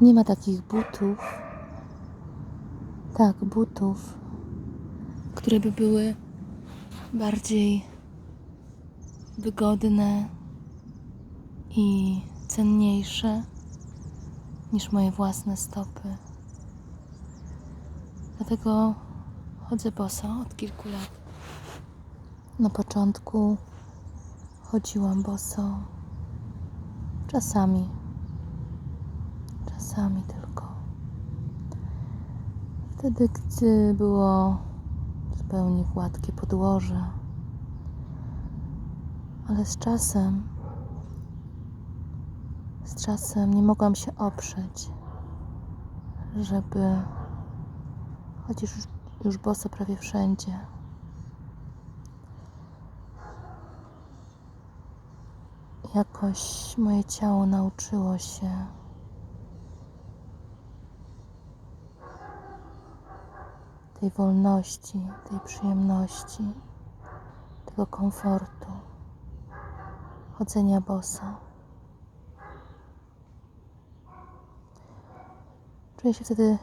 Nie ma takich butów. Tak, butów, które by były bardziej wygodne i cenniejsze niż moje własne stopy. Dlatego chodzę boso od kilku lat. Na początku chodziłam boso. Czasami. Czasami tylko. Wtedy, gdy było zupełnie gładkie podłoże. Ale z czasem, z czasem nie mogłam się oprzeć, żeby chodzić już, już boso prawie wszędzie. Jakoś moje ciało nauczyło się tej wolności, tej przyjemności, tego komfortu chodzenia bosa. Czuję się wtedy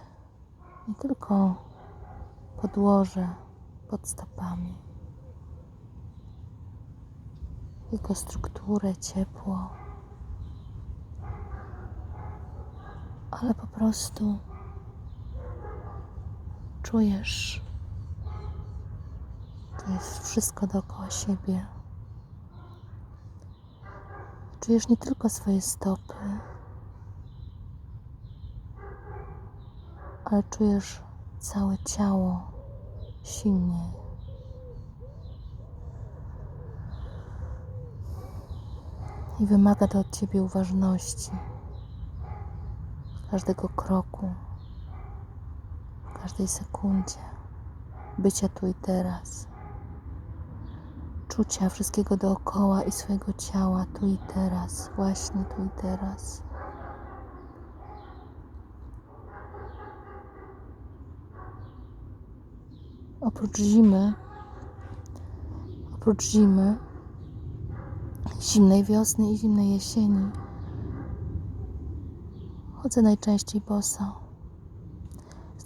nie tylko podłoże pod stopami, jego strukturę, ciepło, ale po prostu czujesz, czujesz wszystko dookoła siebie. Czujesz nie tylko swoje stopy, ale czujesz całe ciało silniej. I wymaga to od ciebie uważności każdego kroku, każdej sekundzie, bycia tu i teraz, czucia wszystkiego dookoła i swojego ciała tu i teraz, właśnie tu i teraz. Oprócz zimy, oprócz zimy, zimnej wiosny i zimnej jesieni, chodzę najczęściej boso.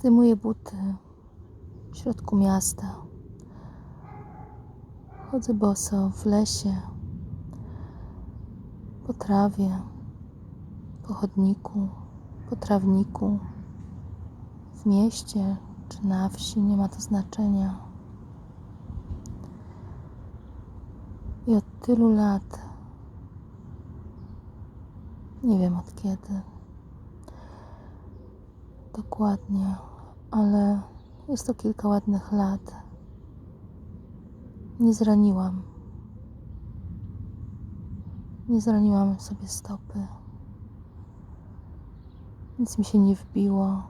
Zdejmuję buty w środku miasta. Chodzę boso w lesie, po trawie, po chodniku, po trawniku, w mieście czy na wsi, nie ma to znaczenia. I od tylu lat, nie wiem od kiedy dokładnie, ale jest to kilka ładnych lat. Nie zraniłam. Nie zraniłam sobie stopy. Nic mi się nie wbiło,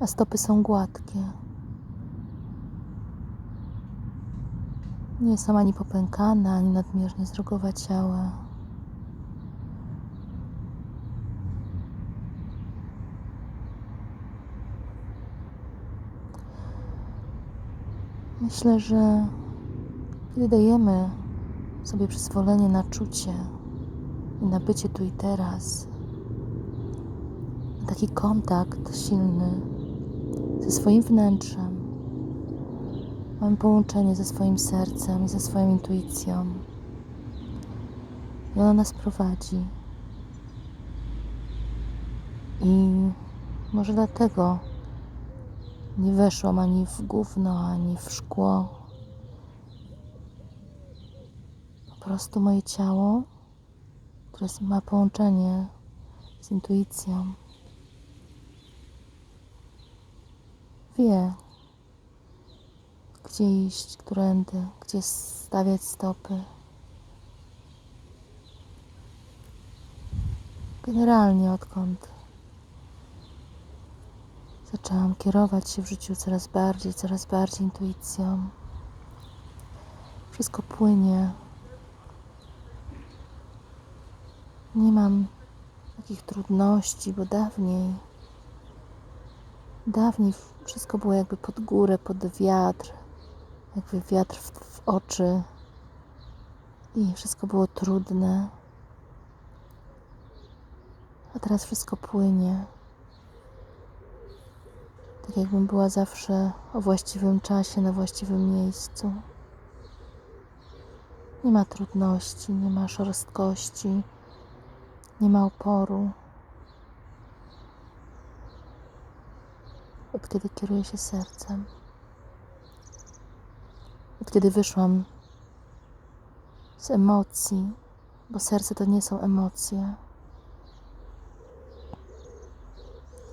a stopy są gładkie. Nie są ani popękane, ani nadmiernie zrogowaciałe. Myślę, że kiedy dajemy sobie przyzwolenie na czucie i na bycie tu i teraz, na taki kontakt silny ze swoim wnętrzem, mamy połączenie ze swoim sercem i ze swoją intuicją, i ona nas prowadzi. I może dlatego nie weszłam ani w gówno, ani w szkło. Po prostu moje ciało, które ma połączenie z intuicją, wie, gdzie iść, którędy, gdzie stawiać stopy. Generalnie odkąd zaczęłam kierować się w życiu coraz bardziej, coraz bardziej intuicją. Wszystko płynie. Nie mam takich trudności, bo dawniej, dawniej wszystko było jakby pod górę, pod wiatr, jakby wiatr w, w oczy i wszystko było trudne. A teraz wszystko płynie. Tak jakbym była zawsze o właściwym czasie, na właściwym miejscu. Nie ma trudności, nie ma szorstkości, nie ma oporu. Od kiedy kieruję się sercem. Od kiedy wyszłam z emocji, bo serce to nie są emocje.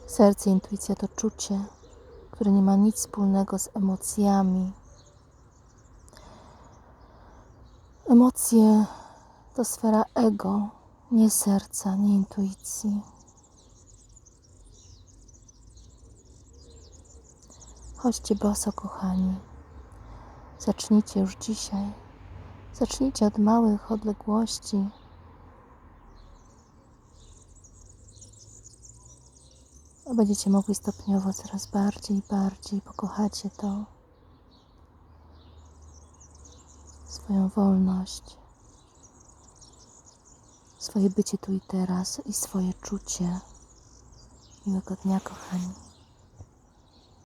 Serce, intuicja to czucie, które nie ma nic wspólnego z emocjami. Emocje to sfera ego, nie serca, nie intuicji. Chodźcie boso, kochani. Zacznijcie już dzisiaj. Zacznijcie od małych odległości. A będziecie mogli stopniowo coraz bardziej i bardziej pokochacie to. Swoją wolność, swoje bycie tu i teraz i swoje czucie. Miłego dnia, kochani.